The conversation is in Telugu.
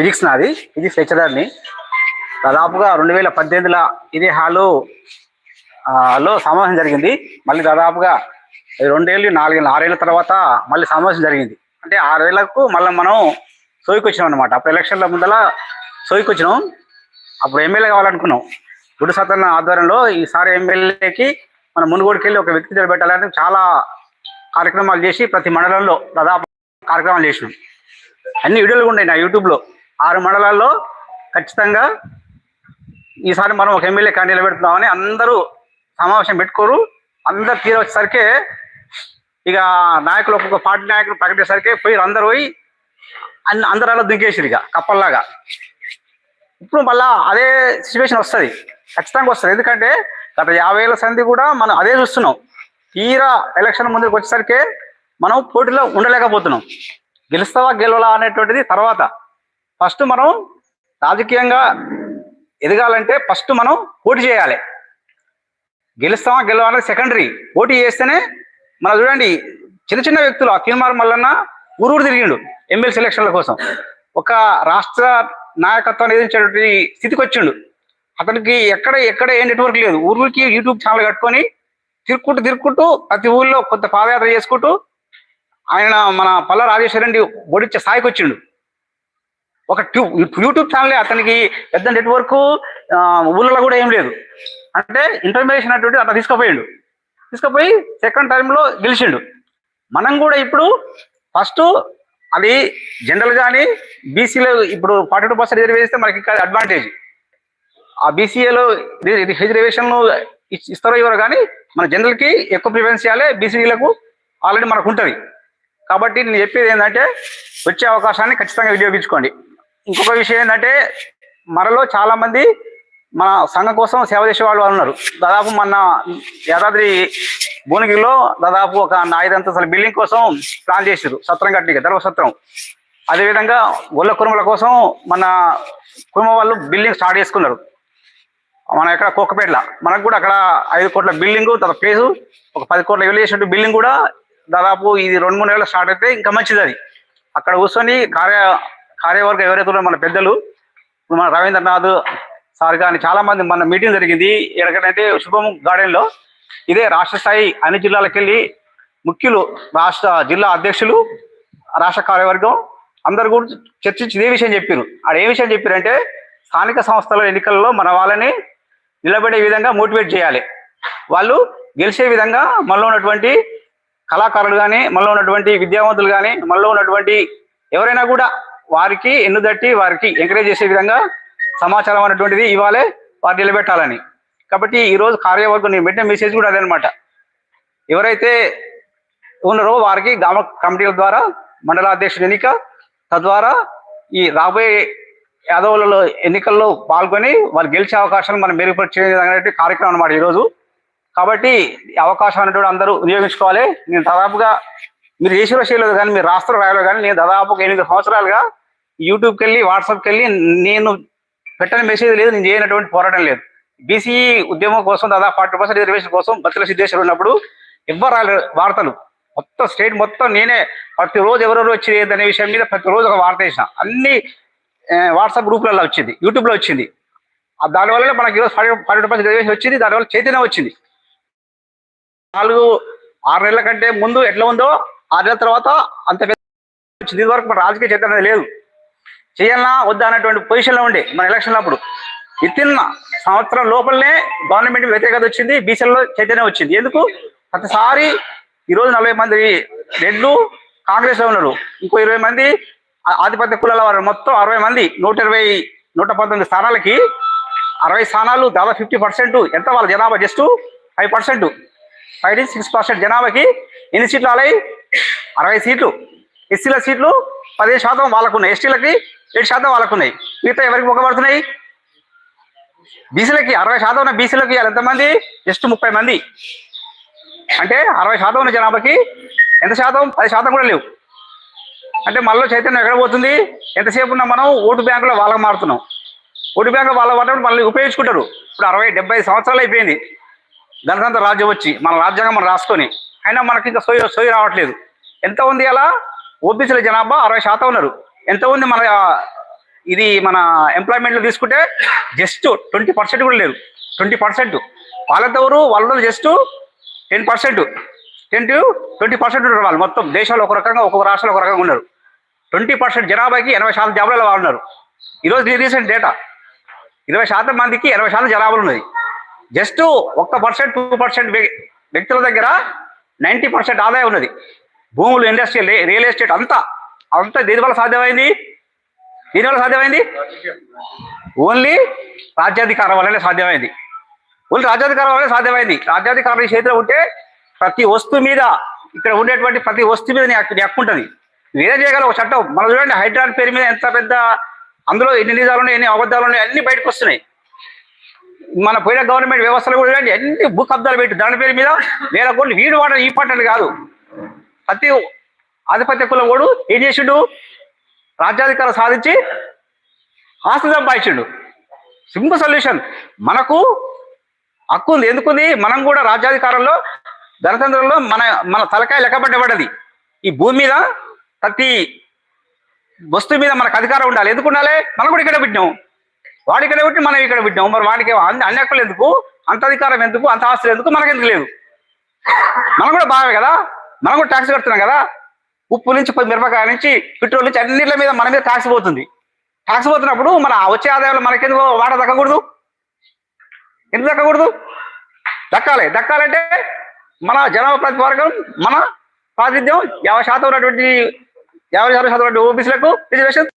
ఫిజిక్స్ నాది ఫిజిక్స్ లెక్చరర్ని. దాదాపుగా రెండు వేల పద్దెనిమిదిలో ఇదే హాలు లో సమావేశం జరిగింది. మళ్ళీ దాదాపుగా రెండేళ్ళు నాలుగేళ్ళు ఆరేళ్ళ తర్వాత మళ్ళీ సమావేశం జరిగింది. అంటే ఆరేళ్ళకు మళ్ళీ మనం సోయికి వచ్చినాం అనమాట అప్పుడు ఎలక్షన్ల ముందల సోయికి వచ్చినాం అప్పుడు ఎమ్మెల్యే కావాలనుకున్నాం. గుడి సతన ఆధ్వర్యంలో ఈసారి ఎమ్మెల్యేకి మన మునుగోడుకి వెళ్ళి ఒక వ్యక్తి నిలబెట్టాలని చాలా కార్యక్రమాలు చేసి ప్రతి మండలంలో దాదాపు కార్యక్రమాలు చేసినాం. అన్ని వీడియోలు ఉన్నాయి నా యూట్యూబ్లో. ఆరు మండలాల్లో ఖచ్చితంగా ఈసారి మనం ఒక ఎమ్మెల్యే కానీ నిలబెడుతున్నామని అందరూ సమావేశం పెట్టుకోరు. అందరు తీర వచ్చేసరికి ఇక నాయకులు ఒక్కొక్క పార్టీ నాయకులు ప్రకటించేసరికి పోయి అందరు పోయి అన్ని అందరూ అలా దుంకేసారు ఇక కప్పల్లాగా. ఇప్పుడు మళ్ళా అదే సిచ్యువేషన్ వస్తుంది. ఖచ్చితంగా వస్తుంది. ఎందుకంటే గత యాభై ఏళ్ళ సంధి కూడా మనం అదే చూస్తున్నాం. తీరా ఎలక్షన్ ముందుకు వచ్చేసరికి మనం పోటీలో ఉండలేకపోతున్నాం. గెలుస్తావా గెలవలా అనేటువంటిది తర్వాత ఫస్ట్ మనం రాజకీయంగా ఎదగాలంటే ఫస్ట్ మనం పోటీ చేయాలి. గెలుస్తామా గెలవాలనేది సెకండరీ పోటీ చేస్తేనే మనం చూడండి చిన్న చిన్న వ్యక్తులు అఖిల్మార్ మల్లన్న ఊరూరు తిరిగిండు ఎమ్మెల్యే సెలక్షన్ల కోసం. ఒక రాష్ట్ర నాయకత్వాన్ని ఎదిరించేటువంటి స్థితికి వచ్చిండు. అతనికి ఎక్కడ ఎక్కడ ఏ నెట్వర్క్ లేదు. ఊరికి యూట్యూబ్ ఛానల్ కట్టుకొని తిరుక్కుంటూ తిరుక్కుంటూ ప్రతి ఊళ్ళో కొంత పాదయాత్ర చేసుకుంటూ ఆయన మన పల్ల రాజేశ్వర రెడ్డి ఓడించే స్థాయికి వచ్చిండు. ఒక యూట్యూబ్ ఛానల్ అతనికి పెద్ద నెట్వర్క్ ఊళ్ళలో కూడా ఏం లేదు. అంటే ఇంటర్మీడియేషన్ అటువంటి అట్లా తీసుకుపోయిండు. తీసుకుపోయి సెకండ్ టైంలో గెలిచిండు. మనం కూడా ఇప్పుడు ఫస్ట్ అది జనరల్ కానీ బీసీలో ఇప్పుడు ఫార్టీ టూ పర్సెంట్ రిజర్వ్ చేస్తే మనకి ఇంకా అడ్వాంటేజ్ ఆ బీసీఏలో రిజర్వేషన్లు ఇస్తారో ఇవ్వరు కానీ మన జనరల్కి ఎక్కువ ప్రిఫరెన్స్ చేయాలి బీసీలకు ఆల్రెడీ మనకు ఉంటుంది. కాబట్టి నేను చెప్పేది ఏంటంటే వచ్చే అవకాశాన్ని ఖచ్చితంగా వినియోగించుకోండి. ఇంకొక విషయం ఏంటంటే మనలో చాలా మంది మన సంఘం కోసం సేవ చేసే వాళ్ళు ఉన్నారు. దాదాపు మన యాదాద్రి భువనగిరిలో దాదాపు ఒక ఐదు అంతస్తుల బిల్డింగ్ కోసం ప్లాన్ చేసారు సత్రం కట్టి ధర్మసత్రం అదేవిధంగా గొల్ల కురుమల కోసం మన కుటుంబం వాళ్ళు బిల్డింగ్ స్టార్ట్ చేసుకున్నారు. మన ఎక్కడ కోకపేటలో మనకు కూడా అక్కడ ఐదు కోట్ల బిల్డింగ్ తర్వాత ప్లేసు ఒక పది కోట్ల ఎలివేషన్ బిల్డింగ్ కూడా దాదాపు ఇది రెండు మూడు నెలలు స్టార్ట్ అయితే ఇంకా మంచిది అది. అక్కడ కూర్చొని కార్య కార్యవర్గం ఎవరైతే మన పెద్దలు మన రవీంద్రనాథ్ సార్ కానీ చాలా మంది మన మీటింగ్ జరిగింది. ఎక్కడైతే శుభం గార్డెన్లో ఇదే రాష్ట్ర స్థాయి అన్ని జిల్లాలకు వెళ్ళి ముఖ్యులు రాష్ట్ర జిల్లా అధ్యక్షులు రాష్ట్ర కార్యవర్గం అందరు కూడా చర్చించి ఇదే విషయం చెప్పారు ఆడ ఏ విషయం చెప్పారంటే స్థానిక సంస్థల ఎన్నికల్లో మన వాళ్ళని నిలబడే విధంగా మోటివేట్ చేయాలి. వాళ్ళు గెలిచే విధంగా మనలో ఉన్నటువంటి కళాకారులు కానీ మనలో ఉన్నటువంటి విద్యావంతులు కానీ మనలో ఉన్నటువంటి ఎవరైనా కూడా వారికి ఎన్నుదట్టి వారికి ఎంకరేజ్ చేసే విధంగా సమాచారం అనేటువంటిది ఇవ్వాలి వారు నిలబెట్టాలని. కాబట్టి ఈరోజు కార్యవర్గం నేను పెట్టిన మెసేజ్ కూడా అదనమాట. ఎవరైతే ఉన్నారో వారికి గ్రామ కమిటీల ద్వారా మండలాధ్యక్షుడు ఎన్నిక తద్వారా ఈ రాబోయే యాదవులలో ఎన్నికల్లో పాల్గొని వారు గెలిచే అవకాశాలు మనం మెరుగుపరిచే అనేటువంటి కార్యక్రమం అనమాట ఈరోజు కాబట్టి అవకాశం అనేటువంటి అందరూ వినియోగించుకోవాలి. నేను దాదాపుగా మీరు చేసిన చేయలేదు కానీ మీరు రాష్ట్ర రాయలో కానీ నేను దాదాపుగా ఎనిమిది సంవత్సరాలుగా యూట్యూబ్కి వెళ్ళి వాట్సాప్కి వెళ్ళి నేను పెట్టని మెసేజ్ లేదు నేను చేయనటువంటి పోరాటం లేదు. బీసీ ఉద్యమం కోసం దాదాపు ఫార్టీ పర్సెంట్ రిజర్వేషన్ కోసం బతుల సిద్ధేశ్వరు ఉన్నప్పుడు ఎవ్వరు రాలేదు వార్తలు. మొత్తం స్టేట్ మొత్తం నేనే ప్రతిరోజు ఎవరెవరు వచ్చి అనే విషయం మీద ప్రతిరోజు ఒక వార్త వేసిన. అన్ని వాట్సాప్ గ్రూపులలో వచ్చింది యూట్యూబ్లో వచ్చింది. ఆ దానివల్ల మనకి ఈరోజు ఫార్టీ ఫార్టీ పర్సెంట్ రిజర్వేషన్ వచ్చింది దానివల్ల చైతన్యం వచ్చింది. నాలుగు ఆరు నెలల కంటే ముందు ఎట్లా ఉందో ఆరు నెలల తర్వాత అంత పెద్ద వచ్చింది. ఇది వరకు మన రాజకీయ చైతన్యం అనేది లేదు. చేయాలన్నా వద్దా అనేటువంటి పొజిషన్లో ఉండే మన ఎలక్షన్ అప్పుడు. ఇతిన్న సంవత్సరం లోపలనే గవర్నమెంట్ వ్యతిరేకత వచ్చింది బీసీలలో చైతన్యం వచ్చింది. ఎందుకు? ప్రతిసారి ఈరోజు నలభై మంది రెడ్లు కాంగ్రెస్లో ఉన్నారు. ఇంకో ఇరవై మంది ఆధిపత్య కులాల వారు. మొత్తం అరవై మంది నూట ఇరవై నూట పంతొమ్మిది స్థానాలకి అరవై స్థానాలు దాదాపు ఫిఫ్టీ పర్సెంట్ ఎంత వాళ్ళ జనాభా? జస్ట్ ఫైవ్ పర్సెంట్ ఫైవ్ నుంచి సిక్స్ పర్సెంట్ జనాభాకి ఎన్ని సీట్లు అలాయి అరవై సీట్లు. ఎస్సీల సీట్లు పదిహేను శాతం వాళ్ళకున్న ఎస్టీలకి ఏడు శాతం వాళ్ళకు ఉన్నాయి. మిగతా ఎవరికి మొక్కబడుతున్నాయి బీసీలకి అరవై శాతం ఉన్న బీసీలకి ఇవాళ ఎంతమంది? జస్ట్ ముప్పై మంది. అంటే అరవై శాతం ఉన్న జనాభాకి ఎంత శాతం? పది శాతం కూడా లేవు. అంటే మళ్ళీ చైతన్యం ఎక్కడ పోతుంది? ఎంతసేపు ఉన్నా మనం ఓటు బ్యాంకులో వాళ్ళకి మారుతున్నాం. ఓటు బ్యాంకులో వాళ్ళ పడ్డప్పుడు మళ్ళీ ఉపయోగించుకుంటారు. ఇప్పుడు అరవై డెబ్బై సంవత్సరాలు అయిపోయింది. గణతంత్ర రాజ్యం వచ్చి మన రాజ్యాంగం మనం రాసుకొని అయినా మనకి ఇంకా సోయి సోయి రావట్లేదు. ఎంత ఉంది అలా? ఓబీసీల జనాభా అరవై శాతం ఉన్నారు. ఎంత ఉంది మన ఇది మన ఎంప్లాయ్మెంట్లో తీసుకుంటే జస్ట్ ట్వంటీ పర్సెంట్ కూడా లేదు. ట్వంటీ పర్సెంట్ వాళ్ళెవరు వాళ్ళు just ten percent ten to twenty percent ఉన్నారు వాళ్ళు మొత్తం. దేశంలో ఒక రకంగా ఒక్కొక్క రాష్ట్రంలో ఒక రకంగా ఉన్నారు. ట్వంటీ పర్సెంట్ జనాభాకి ఎనభై శాతం జాబులలో వాళ్ళు ఉన్నారు. ఈరోజు రీసెంట్ డేటా ఇరవై శాతం మందికి ఎనభై శాతం జనాభాలు ఉన్నది. జస్ట్ ఒక్క పర్సెంట్ టూ పర్సెంట్ వ్యక్తుల దగ్గర నైంటీ పర్సెంట్ ఆదాయం ఉన్నది. భూములు ఇండస్ట్రీ రియల్ ఎస్టేట్ అంతా అంతా దేని వల్ల సాధ్యమైంది? దీని వల్ల సాధ్యమైంది? ఓన్లీ రాజ్యాధికారం వల్లనే సాధ్యమైంది. ఓన్లీ రాజ్యాధికారం వల్లనే సాధ్యమైంది. రాజ్యాధికారం చేతిలో ఉంటే ప్రతి వస్తువు మీద ఇక్కడ ఉండేటువంటి ప్రతి వస్తువు మీద నీ హక్కు ఉంటుంది. వేరే చేయగల ఒక చట్టం. మనం చూడండి హైడ్రాన్ పేరు మీద ఎంత పెద్ద అందులో ఎన్ని నిజాలు ఉన్నాయి ఎన్ని అబద్ధాలు ఉన్నాయి అన్ని బయటకు వస్తున్నాయి. మన పోయిన గవర్నమెంట్ వ్యవస్థలు కూడా చూడండి అన్ని భూ కబ్దాలు పెట్టి. దాని పేరు మీద వేల కోట్లు వీడు వాడడం ఈ పట్టణం కాదు. ప్రతి ఆధిపత్య కులం వాడు ఏం చేసిండు? రాజ్యాధికారం సాధించి ఆస్తి సంపాదించిండు. సింపుల్ సొల్యూషన్ మనకు హక్కు ఉంది. ఎందుకుంది? మనం కూడా రాజ్యాధికారంలో గణతంత్రంలో మన మన తలకాయ లెక్కబడ్డబడ్డది ఈ భూమి మీద ప్రతి వస్తువు మీద మనకు అధికారం ఉండాలి. ఎందుకు ఉండాలి? మనం కూడా ఇక్కడ పెట్టినాం. వాడు ఇక్కడ పెట్టి మనం ఇక్కడ పెట్టినాం. మరి వాడికి అన్ని అన్ని హక్కులు ఎందుకు? అంత అధికారం ఎందుకు? అంత ఆస్తులు ఎందుకు? మనకెందుకు లేదు. మనం కూడా బాగా కదా? మనం కూడా ట్యాక్స్ కడుతున్నాం కదా? ఉప్పు నుంచి పది మిరపకాయ నుంచి పెట్రోల్ నుంచి అన్నిటి మీద మన మీద ట్యాక్స్ పోతుంది. ట్యాక్స్ పోతున్నప్పుడు మన వచ్చే ఆదాయంలో మనకెందుకు వాట దక్కకూడదు? ఎందుకు దక్కకూడదు? దక్కాలి. దక్కాలంటే మన జనాభా ప్రతివర్గం మన ప్రాతినిధ్యం యాభై శాతం ఉన్నటువంటి యాభై శాతం ఉన్నటువంటి ఓబీసీలకు రిజర్వేషన్